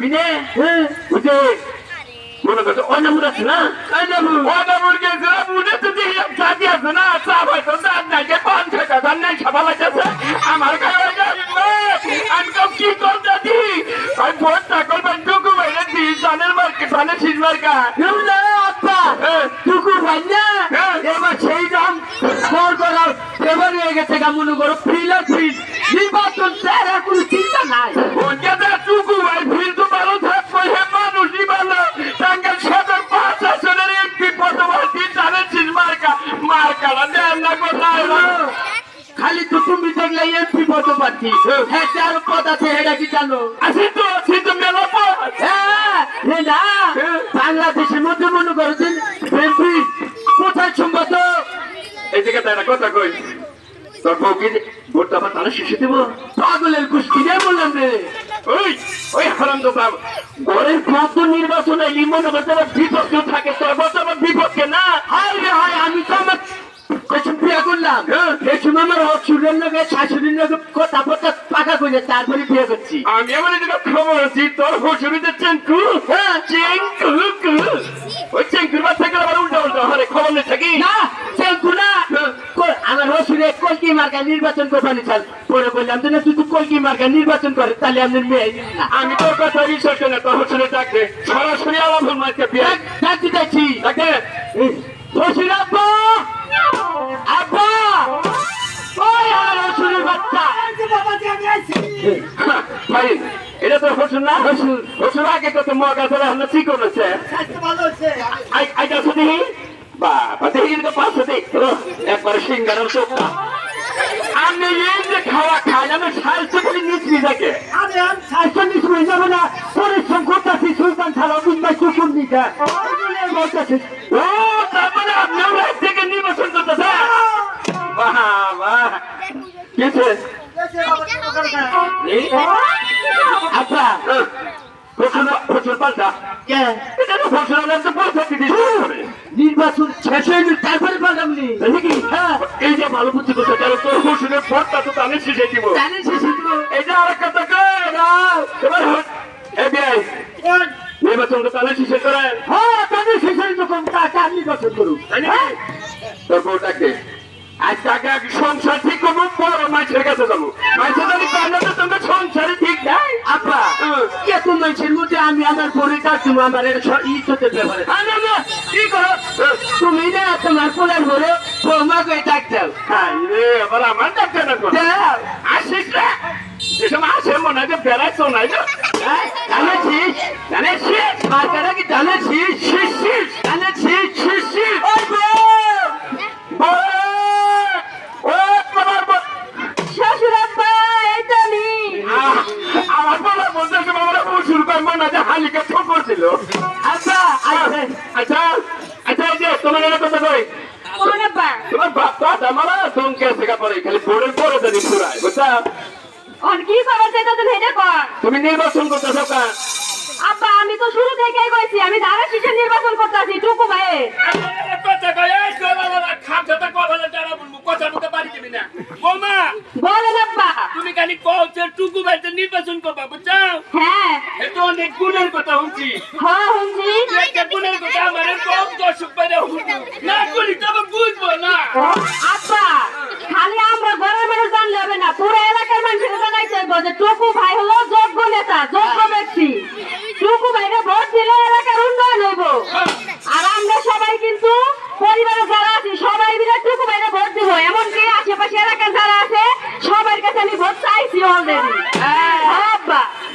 যাবি নে বুঝে মনে করছ অনামুর আছে না অনামুর গেছিলাম উঠে তো দেখি চাবি আছে না চাপ হয়তো দাঁত নাই পান থেকে দাঁত নাই সবাই লাগছে আমার কাছে আমি কি করতে দি আমি ভোট থাকল বা টুকু বাইরে দি জানের মার্কে জানের শীষ মার্কা আব্বা টুকু ভাই না এবার সেই দাম করার ফেভার হয়ে গেছে গা মনে করো ফ্রিলার ফ্রিজ নির্বাচন চিন্তা নাই খালি তো তুমি দেখলে এমপি পদ পাচ্ছি। হ্যাঁ চার পদ আছে এটা কি জানো? আছে তো আছে তো মেলা পথ হ্যাঁ বাংলাদেশের মধ্যে মনে করছেন এমপি কোথায় সম্ভবত এই একটা কথা কই তোর বউকে ভোটটা আবার তারা শেষে দেবো? পাগলের গোষ্ঠী রে বললাম রে? ওই ওই হারাম তো বাবা ঘরের কত নির্বাচন মনে বিপক্ষে থাকে তোর বিপক্ষে না? হায় রে হায় আমি তো আমার বিয়ে করলাম এই সময় আমার অসুরের লোকে শাশুড়ির লোকে কথা কথা পাকা করে তারপরে বিয়ে করছি আমি আমার এদিকে খবর আছি তোর হসুরিতে চেঙ্কু হ্যাঁ চেঙ্কু ওই চেঙ্কুর বাচ্চা গেলে আবার উল্টা উল্টা হরে খবর নেই থাকি না চেঙ্কু না আমার হসুরে কলকি মার্কা নির্বাচন করবানি চাল পরে বললাম যে তুই তো কলকি মার্কা নির্বাচন করে তাহলে আপনার মেয়ে আমি তোর কথা বিশ্বাস করি না তোর হসুরে ডাকবে সরাসরি আলাম হল মাইকে বিয়ে ডাক- ডাকতে চাইছি ডাকে হসুর হসুর না হসুর হসুর আগে তো তোর মগা ধরে ঠিক বাবা তো দেখ একবার সিঙ্গারের চোখটা। আমি এই যে খাওয়া খাই আমি সাহায্য করে নিচ্ছি আরে আমি সাইকেল নিয়ে শুনে যাব না। পরিশ্রম করতেছি সুলতান ছাড়া বিন্দায় কুকুর নিতে। বলতেছি ও নির্বাচন শেষ হয়নি তারপরে পাঠামনি দেখি হ্যাঁ। এই যে ভালো বুদ্ধি করতে তাহলে তোর হসুরের ভোটটা তো দিব জানেন শেষ এই যে আর কথা এবার হট। এ বিআই নির্বাচন তো তাহলে শিখে করে হ্যাঁ তাদের শেষ কোন? টাকা নির্বাচন করুন। তাই নাকি? তোর বউটাকে আজ টাকা সংসার ঠিক করব বড় মাছের কাছে যাব। মাছের জানি কান্না সংসারে ঠিক নাই। আপা কে কোন মানুষের মধ্যে আমি আমার পরে তুমি আমার ইজ্জতের ব্যাপারে আরে না, কি করো? তুমি না তোমার পোলার ঘরে বৌমাকে হাই রে, এবার আমার না করো। দাও আসিস রে এসব আসে মনে হয় যে বেড়াইছো নাই না হ্যাঁ, জানেছিস জানেছিস মার্কাটা কি জানেছিস শিস শিস। হালিকা ঠোকর দিল আব্বা আইছে আচ্ছা আচ্ছা এই যে তোমার একটা কথা কই? তোমার বাপ দাদা মারা ধমকে আছে কাপড়ে খালি বোর্ডের পরে দাঁড়িয়ে পুরায় বুঝছা? কি খবর সেটা তুমি ভেদে কর। তুমি নির্বাচন করতেছো কা আব্বা আমি তো শুরু থেকেই কইছি আমি ধারা শীষে নির্বাচন করতেছি টুকু ভাই বলেন আব্বা তুমি খালি কৌছে টুকু বাড়িতে নির্বাচন করবা বুঝছ হ্যাঁ এটা অনেক গুণের কথা শুনছি হ্যাঁ হুঁজি একটা গুণের কথা আমার কম দর্শক বাইরে শুনব না করি তবে বুঝব না আব্বা খালি আমরা ঘরের মানুষ জানলে হবে না পুরো এলাকার মানুষের জানাইতে হবে যে টুকু ভাই হলো যোগ্য নেতা যোগ্য ব্যক্তি টুকু ভাইকে ভোট দিলে এলাকার উন্নয়ন হইব আর আমরা সবাই কিন্তু পরিবারের যারা আছি সবাই মিলে টুকু ভাইকে ভোট দিব এমনকি আশেপাশে এলাকার যারা আছে সবার কাছে আমি ভোট চাইছি অলরেডি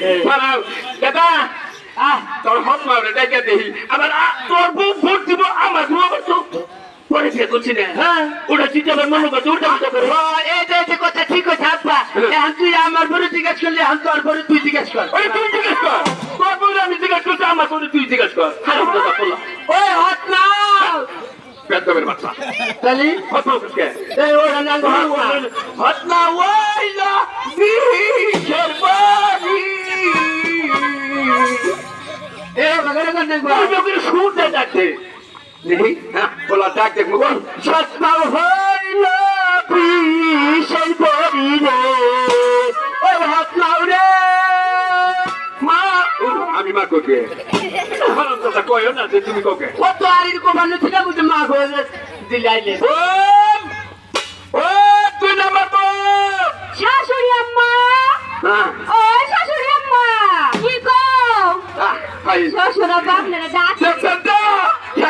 আব্বা দাঁড়াও আহ তোর হত মারে দেখে দেখি আবার তোর বউ ভোট দিব আমার বউ তো পরীক্ষা করছি না। হ্যাঁ। ওটা চিন্তা করে মনে করছে ওটা চিন্তা করে এই যে যে কথা ঠিক আছে আব্বা। এখন তুই আমার পরে জিজ্ঞেস করলি এখন তোর পরে তুই জিজ্ঞেস কর। ওই তুই জিজ্ঞেস কর। তোর বউ আমি জিজ্ঞেস করছি আমার বউ তুই জিজ্ঞেস কর। খারাপ কথা বললাম ওই হট না পেট্রোমের বাচ্চা। তাহলে? হত মারকে না হত না শুনতে যাচ্ছে বলা ডাক দেখ বল সৎমা হইল পড়ি রে ও হাত নাও রে মা ও, মা কোকে কথা কয়ও না যে তুমি কোকে কত আরির কোবানো ছিল বুঝে মা দিলাইলে ও ও তুই তো শাশুড়ি আম্মা। হ্যাঁ।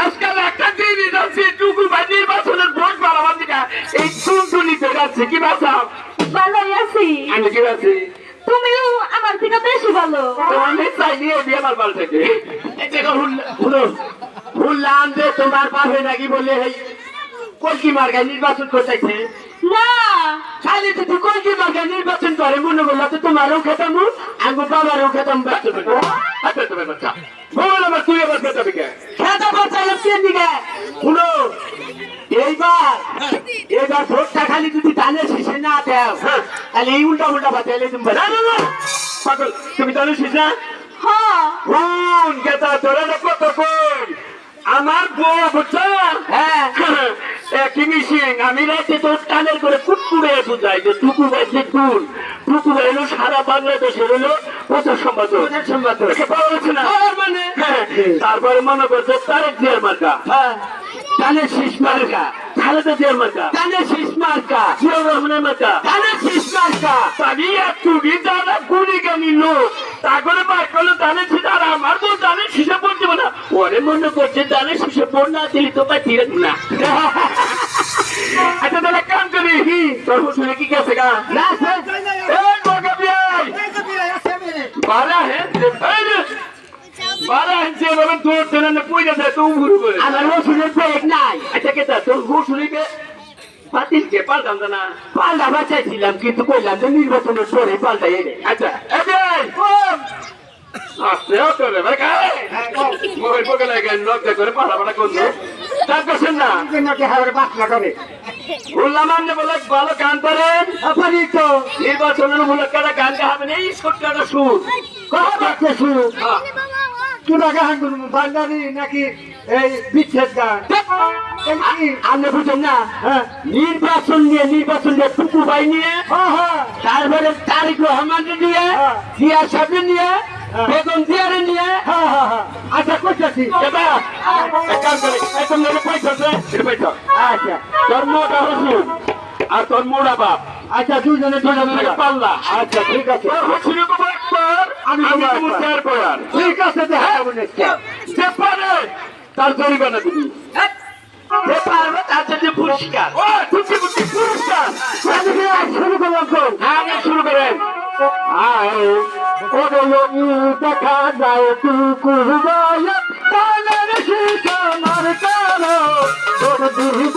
আজকাল একটা টুকু ভাই নির্বাচনের ভোট এই কি ভালোই আছি। আমি কি আছি তুমিও আমার থেকে বেশি ভালো। আমি আমার থেকে। যে তোমার পাবে নাকি বলে এই কলকি মার্গায় নির্বাচন করতেছে। না। খালি যদি কলকি মার্গায় নির্বাচন করে মনে করল তো তোমারও খেতাম আঙ্গু বাবারও খেতাম আচ্ছা বাচ্চা আমার তুই আবার খেতে বিকে খেতা বাচ্চাইলাম কে দিকে শুনো এইবার এবার ভোটটা খালি যদি ধানের শেষে না দেও তাহলে এই উল্টা উল্টা বাতাইলে তুমি না না না পাগল তুমি জানিস না হ্যাঁ। কোন গেতা তোরা না কত কই আমার বউ বুঝছ হ্যাঁ আমি রাতে তোর করে কুটকুড়ে বুঝাই যে টুকু গাইছে টুন টুকু গাইলো সারা বাংলাদেশের হলো প্রচার সম্পাদক। মানে? হ্যাঁ, তারপরে মনে করছে তারেক জিয়ার মার্কা। হ্যাঁ। শীষ মার্কা। খালেদা জিয়ার মার্কা। ধানের শীষ মার্কা। জিয়াউর রহমানের মার্কা। ধানের শীষ মার্কা। তারই একটু যারা গুলি লোক। তারপরে বার করল দানের আর আমার তো দানের শীষে পড়তে না। ওরে মনে করছে দানের শীষে পড় না দিলি তো পাই না। আচ্ছা তাহলে কাম করি তোর শুনে কি গেছে গা? না বারা হে এই রে, বারা হে যে তোর তেনে পয়সা দেয় তো উড়ু করে আমার নাই। আচ্ছা তোর পাল্টাম না পাল্টা বাঁচাইছিলাম কিন্তু কইলাম যে নির্বাচনের পরে পাল্টা এনে। আচ্ছা আস্তে ভাই লাগে লজ্জা করে পাড়া পাড়া করল তার করছেন না বললাম আপনি বলে ভালো গান করেন। আপনি তো নির্বাচনের উপলক্ষে গান গাবেন এই ছোট্ট একটা সুর। কথা বলতে শুরু হ্যাঁ। গান বান্দারি নাকি এই বিচ্ছেদ গান? আপনি বুঝেন না। নির্বাচন নিয়ে নির্বাচন নিয়ে টুকু ভাই নিয়ে তারপরে তারিক রহমান নিয়ে জিয়া সাহেব নিয়ে বেগম জিয়ারে নিয়ে আচ্ছা করতেছি। এটা পয়সা পয়সা আচ্ছা তোর হসুন আর তোর মোড়া বাপ। আচ্ছা দুজনে দুজনে পাল্লা। আচ্ছা ঠিক আছে। তোর হসুনি একবার আমি। চার পয়ার ঠিক আছে যে পারে তার জরিমানা দিবি। যে পারবে তার জন্য পুরস্কার। ও তুমি পুরস্কার। শুরু করলাম তো? হ্যাঁ শুরু করেন। দেখা যায় কুকুর বলে তাদের শীষ মার কালো তোর দুর্গ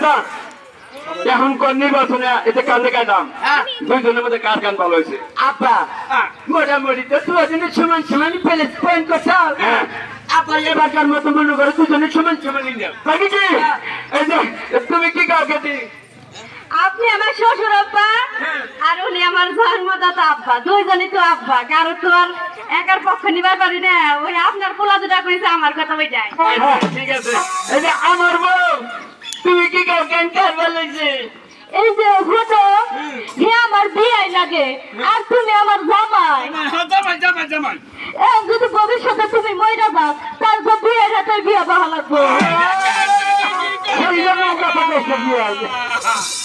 কেদা এখন কোন নির্বাচনে এতে কান দেখাই দাম দুইজনের মধ্যে কার গান ভালো হয়েছে? আপা মোটামুটি তো সমান সমান পেলে পয়েন্ট হ্যাঁ। এবারকার মতো মনে করো দুজনে সমান সমান নিয়ে নাকি? কি এই যে তুমি কি গাও কেটি আপনি আমার শ্বশুর আব্বা আর উনি আমার জন্মদাতা আব্বা। দুইজনই তো আব্বা কারও তো আর একার পক্ষ নিবার পারি না। ওই আপনার পোলা যেটা কইছে আমার কথা ওই যায় ঠিক আছে। এই যে আমার বউ! তুমি কি কেউ ক্যান্সার বলেছে এই যে ফটো হে আমার বিয়াই লাগে আর তুমি আমার জামাই জামাই জামাই জামাই এই যদি ভবিষ্যতে তুমি মইরা যাও তারপর বিয়ের হাতে বিয়া বাহা লাগবো এই জন্য প্রতিষ্ঠা দিয়ে আসব।